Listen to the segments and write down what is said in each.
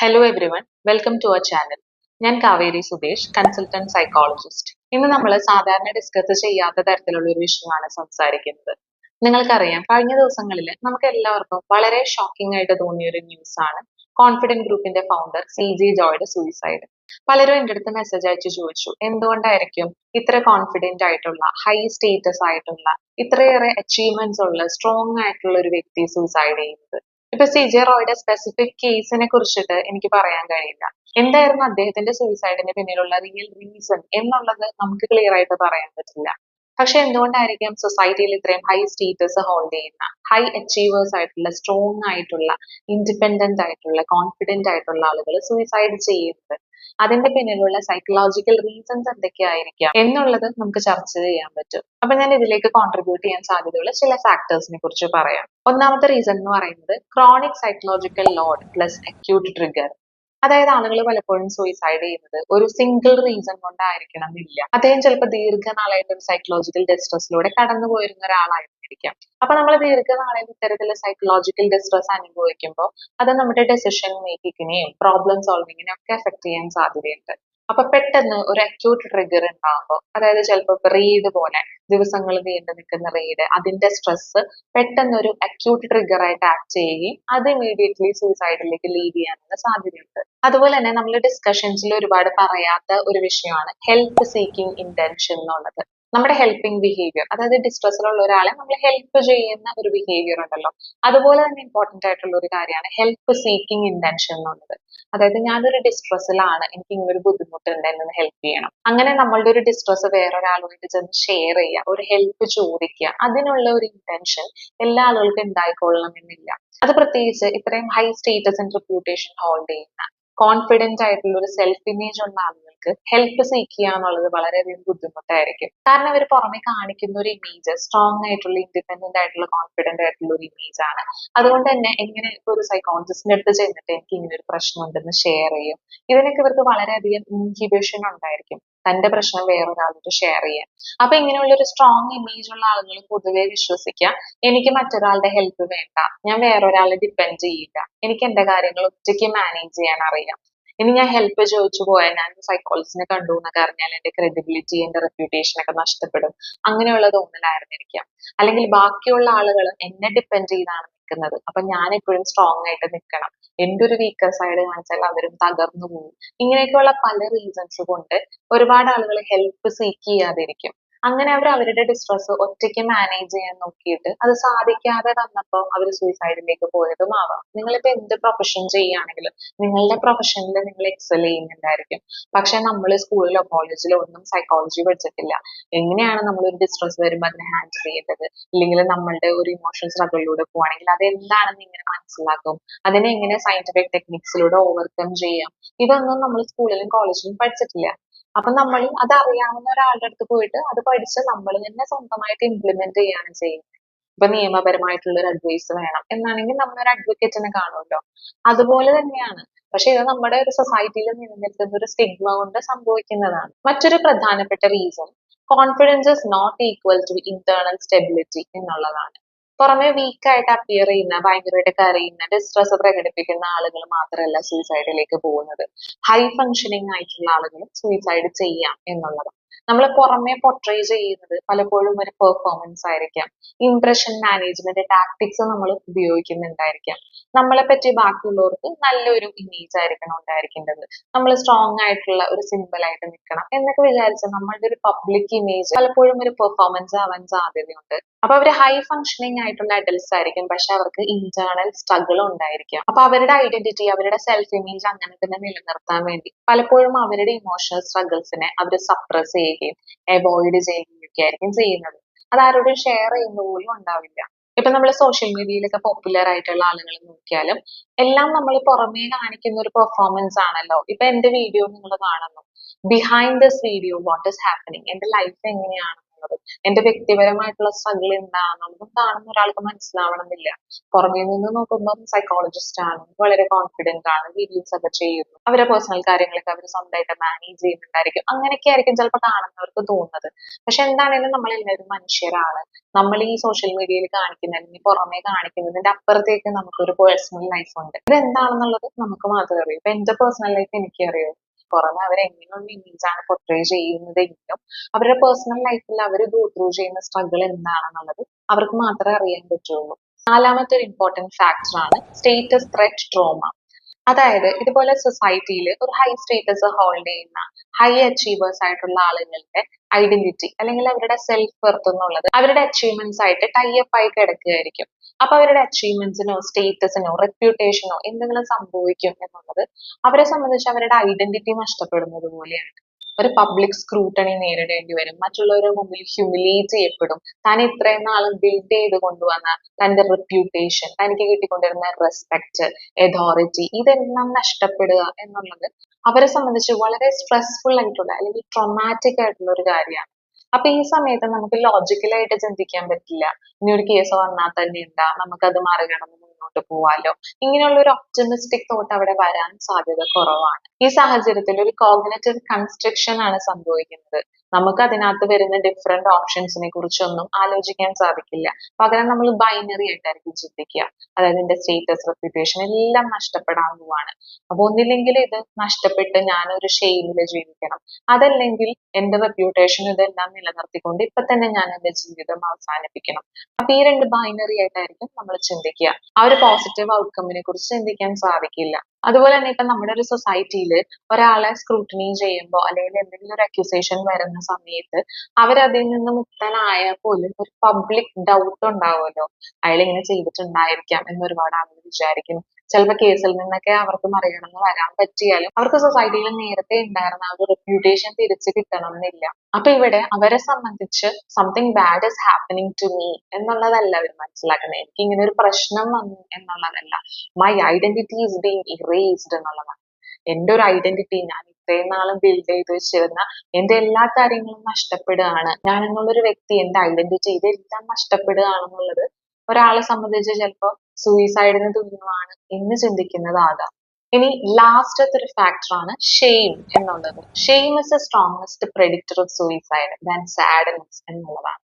Hello everyone welcome to our channel ഞാൻ Kaveri Sudesh consultant psychologist ഇന്ന് നമ്മൾ സാധാരണ ഡിസ്കസ് ചെയ്യാത്ത തരത്തിലുള്ള ഒരു വിഷയമാണ് സംസാരിക്കുന്നത്. നിങ്ങൾക്കറിയാം കഴിഞ്ഞ ദിവസങ്ങളിൽ നമുക്ക് എല്ലാവർക്കും വളരെ ഷോക്കിംഗ് ആയിട്ട് തോന്നിയ ഒരു ന്യൂസ് ആണ് കോൺഫിഡന്റ് ഗ്രൂപ്പിന്റെ ഫൗണ്ടർ സി ജി ജോയുടെ സൂയിസൈഡ് പലരും എന്റെ അടുത്ത് മെസ്സേജ് അയച്ചു ചോദിച്ചു എന്തുകൊണ്ടായിരിക്കും ഇത്ര കോൺഫിഡന്റ് ആയിട്ടുള്ള ഹൈ സ്റ്റേറ്റസ് ആയിട്ടുള്ള ഇത്രയേറെ അച്ചീവ്മെന്റ്സ് ഉള്ള സ്ട്രോങ് ആയിട്ടുള്ള ഒരു വ്യക്തി സൂയിസൈഡ് ചെയ്യുന്നത്? ഇപ്പൊ സി ജെ റോയുടെ സ്പെസിഫിക് കേസിനെ കുറിച്ചിട്ട് എനിക്ക് പറയാൻ കഴിയില്ല. എന്തായിരുന്നു അദ്ദേഹത്തിന്റെ സൂയിസൈഡിന് പിന്നിലുള്ള റിയൽ റീസൺ എന്നുള്ളത് നമുക്ക് ക്ലിയർ ആയിട്ട് പറയാൻ പറ്റില്ല. പക്ഷെ എന്തുകൊണ്ടായിരിക്കും സൊസൈറ്റിയിൽ ഇത്രയും ഹൈ സ്റ്റേറ്റസ് ഹോൾഡ് ചെയ്യുന്ന ഹൈ അച്ചീവേഴ്സ് ആയിട്ടുള്ള സ്ട്രോങ് ആയിട്ടുള്ള ഇൻഡിപെൻഡന്റ് ആയിട്ടുള്ള കോൺഫിഡന്റ് ആയിട്ടുള്ള ആളുകൾ സൂയിസൈഡ് ചെയ്യുന്നത് അതിന്റെ പിന്നിലുള്ള സൈക്കോളജിക്കൽ റീസൺസ് എന്തൊക്കെയായിരിക്കാം എന്നുള്ളത് നമുക്ക് ചർച്ച ചെയ്യാൻ പറ്റും. അപ്പൊ ഞാൻ ഇതിലേക്ക് കോൺട്രിബ്യൂട്ട് ചെയ്യാൻ സാധ്യതയുള്ള ചില ഫാക്ടേഴ്സിനെ കുറിച്ച് പറയാം. ഒന്നാമത്തെ റീസൺ എന്ന് പറയുന്നത് chronic psychological load plus acute trigger അതായത് ആളുകൾ പലപ്പോഴും സൂയിസൈഡ് ചെയ്യുന്നത് ഒരു സിംഗിൾ റീസൺ കൊണ്ടായിരിക്കണം എന്നില്ല. അദ്ദേഹം ചിലപ്പോൾ ദീർഘനാളായിട്ട് ഒരു സൈക്കോളജിക്കൽ ഡിസ്ട്രസ്സിലൂടെ കടന്നു പോയിരുന്ന ഒരാളായിരിക്കാം അപ്പൊ നമ്മൾ ദീർഘനാളായിട്ട് ഇത്തരത്തിലുള്ള സൈക്കോളജിക്കൽ ഡിസ്ട്രസ് അനുഭവിക്കുമ്പോൾ അത് നമ്മുടെ ഡെസിഷൻ മേക്കിങ്ങിനെയും പ്രോബ്ലം സോൾവിങ്ങിനെയും ഒക്കെ എഫക്ട് ചെയ്യാൻ സാധ്യതയുണ്ട്. അപ്പൊ പെട്ടെന്ന് ഒരു അക്യൂട്ട് ട്രിഗർ ഉണ്ടാകുമ്പോൾ അതായത് ചിലപ്പോൾ റീഡ് പോലെ ദിവസങ്ങൾ നീണ്ടു നിൽക്കുന്ന റീഡ് അതിന്റെ സ്ട്രെസ് പെട്ടെന്ന് ഒരു അക്യൂട്ട് ട്രിഗർ ആയിട്ട് ആക്ട് ചെയ്യുകയും അത് ഇമീഡിയറ്റ്ലി സൂസൈഡിലേക്ക് ലീഡ് ചെയ്യാനുള്ള സാധ്യതയുണ്ട്. അതുപോലെ തന്നെ നമ്മൾ ഡിസ്കഷൻസിൽ ഒരുപാട് പറയാത്ത ഒരു വിഷയമാണ് ഹെൽത്ത് സീക്കിംഗ് ഇന്റൻഷൻ എന്നുള്ളത്. നമ്മുടെ ഹെൽപ്പിംഗ് ബിഹേവിയർ അതായത് ഡിസ്ട്രസ്സിലുള്ള ഒരാളെ നമ്മൾ ഹെൽപ്പ് ചെയ്യുന്ന ഒരു ബിഹേവിയർ ഉണ്ടല്ലോ. അതുപോലെ തന്നെ ഇമ്പോർട്ടന്റ് ആയിട്ടുള്ള ഒരു കാര്യമാണ് ഹെൽപ്പ് സീക്കിംഗ് ഇന്റൻഷൻ എന്നുള്ളത് അതായത് ഞാനൊരു ഡിസ്ട്രസ്സിലാണ് എനിക്ക് ഇങ്ങനെ ഒരു ബുദ്ധിമുട്ടുണ്ട് എന്നെ ഹെൽപ്പ് ചെയ്യണം. അങ്ങനെ നമ്മളുടെ ഒരു ഡിസ്ട്രസ് വേറൊരാളുമായിട്ട് ചെന്ന് ഷെയർ ചെയ്യുക ഒരു ഹെൽപ്പ് ചോദിക്കുക അതിനുള്ള ഒരു ഇന്റൻഷൻ എല്ലാ ആളുകൾക്കും ഉണ്ടായിക്കൊള്ളണമെന്നില്ല. അത് പ്രത്യേകിച്ച് ഇത്രയും high status and reputation hold ചെയ്യുന്ന കോൺഫിഡന്റ് ആയിട്ടുള്ള ഒരു സെൽഫ് ഇമേജ് ഉള്ള ആളുകൾക്ക് ഹെൽപ്പ് സീക്ക് ചെയ്യുക എന്നുള്ളത് വളരെയധികം ബുദ്ധിമുട്ടായിരിക്കും. കാരണം അവർ പുറമെ കാണിക്കുന്ന ഒരു ഇമേജ് സ്ട്രോങ് ആയിട്ടുള്ള ഇൻഡിപെൻഡന്റ് ആയിട്ടുള്ള കോൺഫിഡന്റ് ആയിട്ടുള്ള ഒരു ഇമേജ് ആണ്. അതുകൊണ്ട് തന്നെ എങ്ങനെ ഇപ്പൊ ഒരു സൈക്കോളജിസ്റ്റിന്റെ അടുത്ത് ചെന്നിട്ട് എനിക്ക് ഇങ്ങനെ ഒരു പ്രശ്നം ഉണ്ടെന്ന് ഷെയർ ചെയ്യും. ഇതിനൊക്കെ ഇവർക്ക് വളരെയധികം ഇൻഹിബിഷൻ ഉണ്ടായിരിക്കും. തന്റെ പ്രശ്നം വേറൊരാളോട് ഷെയർ ചെയ്യാൻ. അപ്പൊ ഇങ്ങനെയുള്ള ഒരു സ്ട്രോങ് ഇമേജ് ഉള്ള ആളുകൾ പൊതുവെ വിശ്വസിക്കുക എനിക്ക് മറ്റൊരാളുടെ ഹെൽപ്പ് വേണ്ട. ഞാൻ വേറൊരാളെ ഡിപ്പെൻഡ് ചെയ്യില്ല. എനിക്ക് എന്റെ കാര്യങ്ങൾ ഒറ്റയ്ക്ക് മാനേജ് ചെയ്യാൻ അറിയാം. ഇനി ഞാൻ ഹെൽപ്പ് ചോദിച്ചു പോയാൽ ഞാൻ സൈക്കോളജിസ്റ്റിനെ കണ്ടു എന്നൊക്കെ അറിഞ്ഞാൽ എന്റെ ക്രെഡിബിലിറ്റി എന്റെ റെപ്യൂട്ടേഷൻ ഒക്കെ നഷ്ടപ്പെടും. അങ്ങനെയുള്ള തോന്നലായിരുന്നിരിക്കാം അല്ലെങ്കിൽ ബാക്കിയുള്ള ആളുകൾ എന്നെ ഡിപ്പെൻഡ് ചെയ്താണ് നിൽക്കുന്നത്. അപ്പൊ ഞാൻ എപ്പോഴും സ്ട്രോങ് ആയിട്ട് നിൽക്കണം. എന്റെ ഒരു വീക്കർ സൈഡ് കാണിച്ചാൽ അവരും തകർന്നു പോകും. ഇങ്ങനെയൊക്കെയുള്ള പല റീസൺസ് കൊണ്ട് ഒരുപാട് ആളുകൾ ഹെൽപ്പ് സീക്ക് ചെയ്യാതിരിക്കും. അങ്ങനെ അവർ അവരുടെ ഡിസ്ട്രസ് ഒറ്റയ്ക്ക് മാനേജ് ചെയ്യാൻ നോക്കിയിട്ട് അത് സാധിക്കാതെ വന്നപ്പോൾ അവർ സൂയിസൈഡിലേക്ക് പോയതും ആവാം. നിങ്ങളിപ്പോ എന്ത് പ്രൊഫഷൻ ചെയ്യുകയാണെങ്കിലും നിങ്ങളുടെ പ്രൊഫഷനിൽ നിങ്ങൾ എക്സൽ ചെയ്യുന്നുണ്ടായിരിക്കും. പക്ഷെ നമ്മൾ സ്കൂളിലോ കോളേജിലോ ഒന്നും സൈക്കോളജി പഠിച്ചിട്ടില്ല. എങ്ങനെയാണ് നമ്മൾ ഒരു ഡിസ്ട്രസ് വരുമ്പോൾ അതിനെ ഹാൻഡിൽ ചെയ്യേണ്ടത്? ഇല്ലെങ്കിൽ നമ്മളുടെ ഒരു ഇമോഷണൽ സ്ട്രഗിളിലൂടെ പോവാണെങ്കിൽ അത് എന്താണെന്ന് ഇങ്ങനെ മനസ്സിലാക്കും? അതിനെ എങ്ങനെ സയന്റിഫിക് ടെക്നിക്സിലൂടെ ഓവർകം ചെയ്യാം? ഇതൊന്നും നമ്മൾ സ്കൂളിലും കോളേജിലും പഠിച്ചിട്ടില്ല. അപ്പൊ നമ്മൾ അത് അറിയാവുന്ന ഒരാളുടെ അടുത്ത് പോയിട്ട് അത് പഠിച്ച് നമ്മൾ തന്നെ സ്വന്തമായിട്ട് ഇംപ്ലിമെന്റ് ചെയ്യാണ് ചെയ്യുന്നത്. ഇപ്പൊ നിയമപരമായിട്ടുള്ള ഒരു അഡ്വൈസ് വേണം. എന്നാണെങ്കിൽ നമ്മൾ ഒരു അഡ്വക്കേറ്റിനെ കാണുമല്ലോ. അതുപോലെ തന്നെയാണ്. പക്ഷെ ഇത് നമ്മുടെ ഒരു സൊസൈറ്റിയിൽ നിലനിൽക്കുന്ന ഒരു സ്റ്റിഗ്മ കൊണ്ട് സംഭവിക്കുന്നതാണ്. മറ്റൊരു പ്രധാനപ്പെട്ട reason confidence is not equal to internal stability എന്നുള്ളതാണ്. പുറമെ വീക്ക് ആയിട്ട് അപ്പിയർ ചെയ്യുന്ന ഭയങ്കരമായിട്ട് കരയുന്ന ഡിസ്ട്രസ് പ്രകടിപ്പിക്കുന്ന ആളുകൾ മാത്രമല്ല സൂയിസൈഡിലേക്ക് പോകുന്നത്. ഹൈ ഫങ്ഷനിങ് ആയിട്ടുള്ള ആളുകൾ സൂയിസൈഡ് ചെയ്യാം എന്നുള്ളതാണ്. നമ്മൾ പുറമെ പൊട്രേ ചെയ്യുന്നത് പലപ്പോഴും ഒരു പെർഫോമൻസ് ആയിരിക്കാം. ഇംപ്രഷൻ മാനേജ്മെന്റ് ടാക്ടിക്സ് നമ്മൾ ഉപയോഗിക്കുന്നുണ്ടായിരിക്കാം. നമ്മളെ പറ്റി ബാക്കിയുള്ളവർക്ക് നല്ലൊരു ഇമേജ് ആയിരിക്കണം ഉണ്ടായിരിക്കേണ്ടത്. നമ്മൾ സ്ട്രോങ് ആയിട്ടുള്ള ഒരു സിമ്പിൾ ആയിട്ട് നിൽക്കണം എന്നൊക്കെ വിചാരിച്ച നമ്മളുടെ ഒരു പബ്ലിക് ഇമേജ് പലപ്പോഴും ഒരു പെർഫോമൻസ് ആവാൻ സാധ്യതയുണ്ട്. അപ്പൊ അവർ ഹൈ ഫങ്ഷനിങ് ആയിട്ടുള്ള അഡൽസ് ആയിരിക്കും. പക്ഷെ അവർക്ക് ഇന്റേണൽ സ്ട്രഗിൾ ഉണ്ടായിരിക്കും. അപ്പൊ അവരുടെ ഐഡന്റിറ്റി അവരുടെ സെൽഫ് ഇമേജ് അങ്ങനെ തന്നെ നിലനിർത്താൻ വേണ്ടി പലപ്പോഴും അവരുടെ ഇമോഷണൽ സ്ട്രഗിൾസിനെ അവർ സപ്രസ് ചെയ്യുകയും അവോയ്ഡ് ചെയ്യുകയും ഒക്കെ ആയിരിക്കും ചെയ്യുന്നത്. അത് ആരോടും ഷെയർ ചെയ്യുന്ന പോലും ഉണ്ടാവില്ല. ഇപ്പൊ നമ്മൾ സോഷ്യൽ മീഡിയയിലൊക്കെ പോപ്പുലർ ആയിട്ടുള്ള ആളുകൾ നോക്കിയാലും എല്ലാം നമ്മൾ പുറമേ കാണിക്കുന്ന ഒരു പെർഫോമൻസ് ആണല്ലോ. ഇപ്പൊ എന്റെ വീഡിയോ നിങ്ങൾ കാണുന്നു. Behind this video what is happening എന്റെ ലൈഫ് എങ്ങനെയാണ്? പറയുന്നത്. എന്റെ വ്യക്തിപരമായിട്ടുള്ള സ്ട്രഗിൾ എന്താണെന്നുള്ളതും കാണുന്ന ഒരാൾക്ക് മനസ്സിലാവണമെന്നില്ല. പുറമേ നിന്ന് നോക്കുമ്പോൾ സൈക്കോളജിസ്റ്റ് ആണ്. വളരെ കോൺഫിഡന്റ് ആണ്. വീഡിയോസ് ഒക്കെ ചെയ്യുന്നു. അവരെ പേഴ്സണൽ കാര്യങ്ങളൊക്കെ അവർ സ്വന്തമായിട്ട് മാനേജ് ചെയ്യുന്നുണ്ടായിരിക്കും. അങ്ങനെയൊക്കെ ആയിരിക്കും ചിലപ്പോൾ കാണുന്നവർക്ക് തോന്നുന്നത്. പക്ഷെ എന്താണെങ്കിലും നമ്മൾ എല്ലാവരും മനുഷ്യരാണ്. നമ്മൾ ഈ സോഷ്യൽ മീഡിയയിൽ കാണിക്കുന്ന അല്ലെങ്കിൽ പുറമേ കാണിക്കുന്നതിന്റെ അപ്പുറത്തേക്ക് നമുക്കൊരു പേഴ്സണൽ ലൈഫ് ഉണ്ട്. ഇത് എന്താണെന്നുള്ളത് നമുക്ക് മാത്രമേ അറിയൂ. ഇപ്പൊ എന്റെ പേഴ്സണൽ ലൈഫ് എനിക്ക് അറിയൂ പുറമെ അവർ എങ്ങനെയുള്ള ഇമേജ് ആണ് പൊർട്രേ ചെയ്യുന്നതെങ്കിലും അവരുടെ പേഴ്സണൽ ലൈഫിൽ അവർ ഗോ ത്രൂ ചെയ്യുന്ന സ്ട്രഗിൾ എന്താണെന്നുള്ളത് അവർക്ക് മാത്രമേ അറിയാൻ പറ്റുള്ളൂ. നാലാമത്തെ ഒരു ഇമ്പോർട്ടന്റ് ആണ് സ്റ്റേറ്റസ് ത്രെറ്റ് ട്രോമ അതായത് ഇതുപോലെ സൊസൈറ്റിയിൽ ഒരു ഹൈ സ്റ്റേറ്റസ് ഹോൾഡ് ചെയ്യുന്ന ഹൈ അച്ചീവേഴ്സ് ആയിട്ടുള്ള ആളുകളുടെ ഐഡന്റിറ്റി അല്ലെങ്കിൽ അവരുടെ സെൽഫ് വെർത്ത് എന്നുള്ളത് അവരുടെ അച്ചീവ്മെന്റ്സ് ആയിട്ട് ടൈ അപ്പ് ആയി കിടക്കുകയായിരിക്കും. അപ്പൊ അവരുടെ അച്ചീവ്മെന്റ്സിനോ സ്റ്റേറ്റസിനോ റെപ്യൂട്ടേഷനോ എന്തെങ്കിലും സംഭവിക്കും എന്നുള്ളത് അവരെ സംബന്ധിച്ച് അവരുടെ ഐഡന്റിറ്റി നഷ്ടപ്പെടുന്നത് പോലെയാണ്. ഒരു പബ്ലിക് സ്ക്രൂട്ടണി നേരിടേണ്ടി വരും. മറ്റുള്ളവരുടെ മുമ്പിൽ ഹ്യൂമിലിയേറ്റ് ചെയ്യപ്പെടും. താൻ ഇത്രയും നാളും ബിൽഡ് ചെയ്ത് കൊണ്ടുവന്ന തന്റെ റെപ്യൂട്ടേഷൻ തനിക്ക് കിട്ടിക്കൊണ്ടിരുന്ന റെസ്പെക്ട് അതോറിറ്റി ഇതെല്ലാം നഷ്ടപ്പെടുക എന്നുള്ളത് അവരെ സംബന്ധിച്ച് വളരെ സ്ട്രെസ്ഫുൾ ആയിട്ടുള്ള അല്ലെങ്കിൽ ട്രൊമാറ്റിക് ആയിട്ടുള്ള ഒരു കാര്യമാണ്. അപ്പൊ ഈ സമയത്ത് നമുക്ക് ലോജിക്കലായിട്ട് ചിന്തിക്കാൻ പറ്റില്ല. ഇനി ഒരു കേസ് വന്നാൽ തന്നെ എന്താ? നമുക്കത് മറികടന്ന് മുന്നോട്ട് പോവാലോ? ഇങ്ങനെയുള്ള ഒരു ഒപ്റ്റമിസ്റ്റിക് തോട്ട് അവിടെ വരാൻ സാധ്യത കുറവാണ്. ഈ സാഹചര്യത്തിൽ ഒരു കോഗ്നറ്റീവ് കൺസ്ട്രക്ഷൻ ആണ് സംഭവിക്കുന്നത്. നമുക്ക് അതിനകത്ത് വരുന്ന ഡിഫറെന്റ് ഓപ്ഷൻസിനെ കുറിച്ചൊന്നും ആലോചിക്കാൻ സാധിക്കില്ല. പകരം നമ്മൾ ബൈനറി ആയിട്ടായിരിക്കും ചിന്തിക്കുക. അതായത് എന്റെ സ്റ്റേറ്റസ് റെപ്യൂട്ടേഷൻ എല്ലാം നഷ്ടപ്പെടാൻ പോവാണ്. അപ്പൊ ഒന്നില്ലെങ്കിൽ ഇത് നഷ്ടപ്പെട്ട് ഞാനൊരു ഷെയിമിൽ ജീവിക്കണം. അതല്ലെങ്കിൽ എന്റെ റെപ്യൂട്ടേഷൻ ഇതെല്ലാം നിലനിർത്തിക്കൊണ്ട് ഇപ്പൊ തന്നെ ഞാൻ എന്റെ ജീവിതം അവസാനിപ്പിക്കണം. അപ്പൊ ഈ രണ്ട് ബൈനറി ആയിട്ടായിരിക്കും നമ്മൾ ചിന്തിക്കുക. ആ ഒരു പോസിറ്റീവ് ഔട്ട്കമ്മിനെ കുറിച്ച് ചിന്തിക്കാൻ സാധിക്കില്ല. അതുപോലെ തന്നെ ഇപ്പൊ നമ്മുടെ ഒരു സൊസൈറ്റിയിൽ ഒരാളെ സ്ക്രൂട്ടിനി ചെയ്യുമ്പോൾ അല്ലെങ്കിൽ എന്തെങ്കിലും ഒരു അക്യൂസേഷൻ വരുന്ന സമയത്ത് അവരതിൽ നിന്ന് മുക്തനായാൽ പോലും ഒരു പബ്ലിക് ഡൗട്ട് ഉണ്ടാവുമല്ലോ. അയാൾ ഇങ്ങനെ ചെയ്തിട്ടുണ്ടായിരിക്കാം എന്ന് ഒരുപാട് ആളുകൾ വിചാരിക്കുന്നു. ചിലപ്പോൾ കേസിൽ നിന്നൊക്കെ അവർക്ക് മറികടന്ന് വരാൻ പറ്റിയാലും അവർക്ക് സൊസൈറ്റിയിൽ നേരത്തെ ഉണ്ടായിരുന്ന ആ ഒരു റെപ്യൂട്ടേഷൻ തിരിച്ചു കിട്ടണം എന്നില്ല അപ്പൊ ഇവിടെ അവരെ സംബന്ധിച്ച് something bad is happening to me എന്നുള്ളതല്ല അവർ മനസ്സിലാക്കുന്നത്. എനിക്ക് ഇങ്ങനെ ഒരു പ്രശ്നം വന്നു എന്നുള്ളതല്ല. My identity is being erased എന്നുള്ളതാണ്. എന്റെ ഒരു ഐഡന്റിറ്റി ഞാൻ ഇത്രയും നാളും ബിൽഡ് ചെയ്ത് വെച്ചിരുന്ന എന്റെ എല്ലാ കാര്യങ്ങളും നഷ്ടപ്പെടുകയാണ്. ഞാൻ എന്നുള്ളൊരു വ്യക്തി എന്റെ ഐഡന്റിറ്റി ഇതെല്ലാം നഷ്ടപ്പെടുകയാണെന്നുള്ളത് ഒരാളെ സംബന്ധിച്ച് ചിലപ്പോൾ സൂയിസൈഡിന് തുല്യമാണ് എന്ന് ചിന്തിക്കുന്നതാകാം. ഇനി ലാസ്റ്റത്തെ ഒരു ഫാക്ടറാണ് ഷെയിം എന്നുള്ളത്. Shame is a strongest predictor of suicide than sadness എന്നുള്ളതാണ്.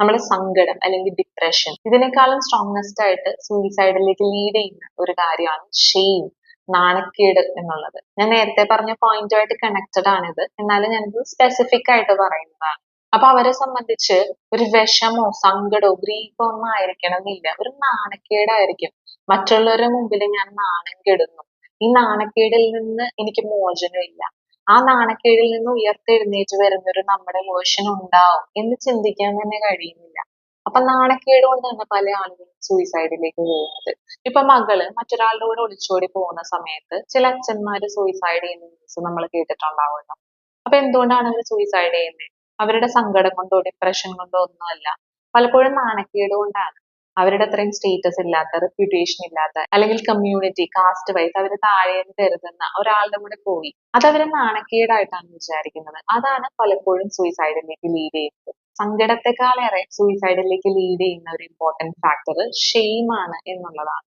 നമ്മുടെ സങ്കടം അല്ലെങ്കിൽ ഡിപ്രഷൻ ഇതിനേക്കാളും സ്ട്രോങ്സ്റ്റ് ആയിട്ട് സൂയിസൈഡിലേക്ക് ലീഡ് ചെയ്യുന്ന ഒരു കാര്യമാണ് ഷെയിം നാണക്കേട് എന്നുള്ളത്. ഞാൻ നേരത്തെ പറഞ്ഞ പോയിന്റുമായിട്ട് കണക്റ്റഡ് ആണിത്. എന്നാലും ഞാനിത് സ്പെസിഫിക് ആയിട്ട് പറയുന്നതാണ്. അപ്പൊ അവരെ സംബന്ധിച്ച് ഒരു വിഷമോ സങ്കടമോ ഗ്രീഫോ ഒന്നും ആയിരിക്കണം എന്നില്ല ഒരു നാണക്കേടായിരിക്കും. മറ്റുള്ളവരുടെ മുമ്പിൽ ഞാൻ നാണം കെടുന്നു. ഈ നാണക്കേടിൽ നിന്ന് എനിക്ക് മോചനമില്ല. ആ നാണക്കേടിൽ നിന്ന് ഉയർത്തെഴുന്നേറ്റ് വരുന്നൊരു നമ്മുടെ വേർഷൻ ഉണ്ടാവും എന്ന് ചിന്തിക്കാൻ തന്നെ കഴിയുന്നില്ല. അപ്പൊ നാണക്കേട് കൊണ്ട് തന്നെ പല ആളുകളും സൂയിസൈഡിലേക്ക് പോകുന്നത്. ഇപ്പൊ മകൾ മറ്റൊരാളുടെ കൂടെ ഒളിച്ചോടി പോകുന്ന സമയത്ത് ചില അച്ഛന്മാര് സൂയിസൈഡ് ചെയ്യുന്ന ന്യൂസ് നമ്മൾ കേട്ടിട്ടുണ്ടാവുമല്ലോ. അപ്പൊ എന്തുകൊണ്ടാണ് അവർ സൂയിസൈഡ് ചെയ്യുന്നത്? അവരുടെ സങ്കടം കൊണ്ടോ ഡിപ്രഷൻ കൊണ്ടോ ഒന്നുമല്ല. പലപ്പോഴും നാണക്കേട് കൊണ്ടാണ്. അവരുടെ അത്രയും സ്റ്റേറ്റസ് ഇല്ലാത്ത റെപ്യൂട്ടേഷൻ ഇല്ലാത്ത അല്ലെങ്കിൽ കമ്മ്യൂണിറ്റി കാസ്റ്റ് വൈസ് അവർ താഴെ കരുതുന്ന ഒരാളുടെ കൂടെ പോയി. അത് അവരെ നാണക്കേടായിട്ടാണ് വിചാരിക്കുന്നത്. അതാണ് പലപ്പോഴും സൂയിസൈഡിലേക്ക് ലീഡ് ചെയ്യുന്നത്. സങ്കടത്തെക്കാളേറെ സൂയിസൈഡിലേക്ക് ലീഡ് ചെയ്യുന്ന ഒരു ഇമ്പോർട്ടന്റ് ഫാക്ടർ ഷെയിം ആണ് എന്നുള്ളതാണ്.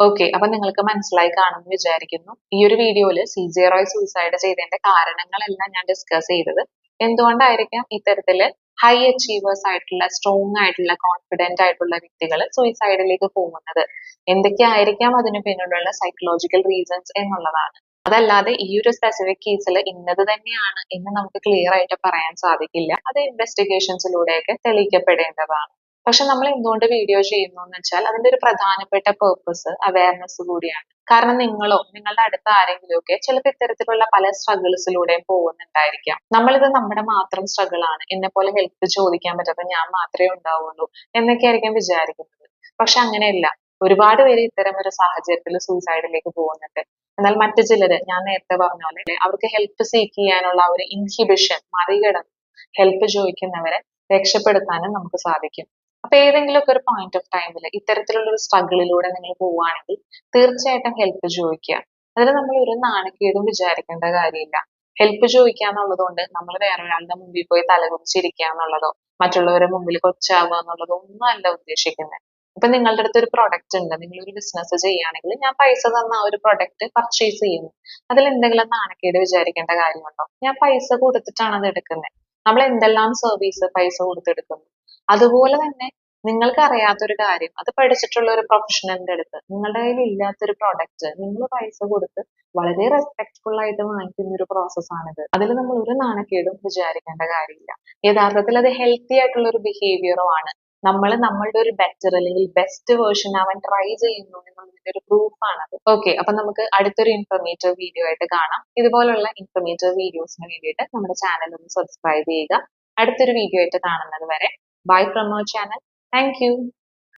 ഓക്കെ അപ്പൊ നിങ്ങൾക്ക് മനസ്സിലായി കാണുമെന്ന് വിചാരിക്കുന്നു. ഈ ഒരു വീഡിയോയിൽ സി ജെ റോയ് സൂയിസൈഡ് ചെയ്തതിന്റെ കാരണങ്ങളെല്ലാം ഞാൻ ഡിസ്കസ് ചെയ്തത്. എന്തുകൊണ്ടായിരിക്കാം ഇത്തരത്തിൽ ഹൈ അച്ചീവേഴ്സ് ആയിട്ടുള്ള സ്ട്രോങ് ആയിട്ടുള്ള കോൺഫിഡന്റ് ആയിട്ടുള്ള വ്യക്തികൾ സൂയിസൈഡിലേക്ക് പോകുന്നത്? എന്തൊക്കെയായിരിക്കാം അതിന് പിന്നിലുള്ള സൈക്കോളജിക്കൽ റീസൺസ് എന്നുള്ളതാണ്. അതല്ലാതെ ഈ ഒരു സ്പെസിഫിക് കേസിൽ ഇന്നത് തന്നെയാണ് എന്ന് നമുക്ക് ക്ലിയർ ആയിട്ട് പറയാൻ സാധിക്കില്ല. അത് ഇൻവെസ്റ്റിഗേഷൻസിലൂടെയൊക്കെ തെളിയിക്കപ്പെടേണ്ടതാണ്. പക്ഷെ നമ്മൾ എന്തുകൊണ്ട് വീഡിയോ ചെയ്യുന്നു എന്ന് വെച്ചാൽ അതിന്റെ ഒരു പ്രധാനപ്പെട്ട പേർപ്പസ് അവയർനെസ് കൂടിയാണ്. കാരണം നിങ്ങളോ നിങ്ങളുടെ അടുത്ത ആരെങ്കിലും ഒക്കെ ചിലപ്പോൾ ഇത്തരത്തിലുള്ള പല സ്ട്രഗിൾസിലൂടെയും പോകുന്നുണ്ടായിരിക്കാം. നമ്മളിത് നമ്മുടെ മാത്രം സ്ട്രഗിൾ ആണ്. എന്നെ പോലെ ഹെൽപ്പ് ചോദിക്കാൻ പറ്റാത്ത ഞാൻ മാത്രമേ ഉണ്ടാവുള്ളൂ എന്നൊക്കെ ആയിരിക്കും വിചാരിക്കുന്നത്. പക്ഷെ അങ്ങനെയല്ല. ഒരുപാട് പേര് ഇത്തരം ഒരു സാഹചര്യത്തിൽ സൂയിസൈഡിലേക്ക് പോകുന്നുണ്ട്. എന്നാൽ മറ്റു ചിലര് ഞാൻ നേരത്തെ പറഞ്ഞ പോലെ അവർക്ക് ഹെൽപ്പ് സീക്ക് ചെയ്യാനുള്ള ഒരു ഇൻഹിബിഷൻ മറികടന്ന് ഹെൽപ്പ് ചോദിക്കുന്നവരെ രക്ഷപ്പെടുത്താനും നമുക്ക് സാധിക്കും. അപ്പൊ ഏതെങ്കിലും ഒക്കെ ഒരു പോയിന്റ് ഓഫ് ടൈമിൽ ഇത്തരത്തിലുള്ള ഒരു സ്ട്രഗിളിലൂടെ നിങ്ങൾ പോവുകയാണെങ്കിൽ തീർച്ചയായിട്ടും ഹെൽപ്പ് ചോദിക്കുക. അതിൽ നമ്മൾ ഒരു നാണക്കേടും വിചാരിക്കേണ്ട കാര്യമില്ല. ഹെൽപ്പ് ചോദിക്കുക എന്നുള്ളത് കൊണ്ട് നമ്മൾ വേറൊരാളുടെ മുമ്പിൽ പോയി തലകുറിച്ചിരിക്കുക എന്നുള്ളതോ മറ്റുള്ളവരുടെ മുമ്പിൽ കൊച്ചാവുക എന്നുള്ളതോ ഒന്നും അല്ല ഉദ്ദേശിക്കുന്നത്. ഇപ്പൊ നിങ്ങളുടെ അടുത്ത് ഒരു പ്രൊഡക്റ്റ് ഉണ്ട് നിങ്ങൾ ഒരു ബിസിനസ് ചെയ്യുകയാണെങ്കിൽ ഞാൻ പൈസ തന്ന ആ ഒരു പ്രൊഡക്റ്റ് പർച്ചേസ് ചെയ്യുന്നു. അതിൽ എന്തെങ്കിലും നാണക്കേട് വിചാരിക്കേണ്ട കാര്യമുണ്ടോ? ഞാൻ പൈസ കൊടുത്തിട്ടാണ് അത് എടുക്കുന്നത്. നമ്മൾ എന്തെല്ലാം സർവീസ് പൈസ കൊടുത്തെടുക്കുന്നു? അതുപോലെ തന്നെ നിങ്ങൾക്ക് അറിയാത്തൊരു കാര്യം. അത് പഠിച്ചിട്ടുള്ള ഒരു പ്രൊഫഷണലിന്റെ അടുത്ത്. നിങ്ങളുടെ കയ്യിൽ ഇല്ലാത്തൊരു പ്രൊഡക്റ്റ് നിങ്ങൾ പൈസ കൊടുത്ത് വളരെ റെസ്പെക്ട്ഫുൾ ആയിട്ട് വാങ്ങിക്കുന്ന ഒരു പ്രോസസ് ആണിത്. അതിൽ നമ്മൾ ഒരു നാണക്കേടും വിചാരിക്കേണ്ട കാര്യമില്ല. യഥാർത്ഥത്തിൽ അത് ഹെൽത്തി ആയിട്ടുള്ള ഒരു ബിഹേവിയറോ ആണ്. നമ്മൾ നമ്മളുടെ ഒരു ബെറ്റർ അല്ലെങ്കിൽ ബെസ്റ്റ് വേർഷൻ ആവാൻ ട്രൈ ചെയ്യുന്നു എന്നുള്ളതിന്റെ ഒരു പ്രൂഫ് ആണത് ഓക്കെ അപ്പൊ നമുക്ക് അടുത്തൊരു ഇൻഫർമേറ്റീവ് വീഡിയോ ആയിട്ട് കാണാം. ഇതുപോലുള്ള ഇൻഫർമേറ്റീവ് വീഡിയോസിന് വേണ്ടിയിട്ട് നമ്മുടെ ചാനൽ ഒന്ന് സബ്സ്ക്രൈബ് ചെയ്യുക. അടുത്തൊരു വീഡിയോ ആയിട്ട് കാണുന്നത് വരെ Bye from our channel. Thank you.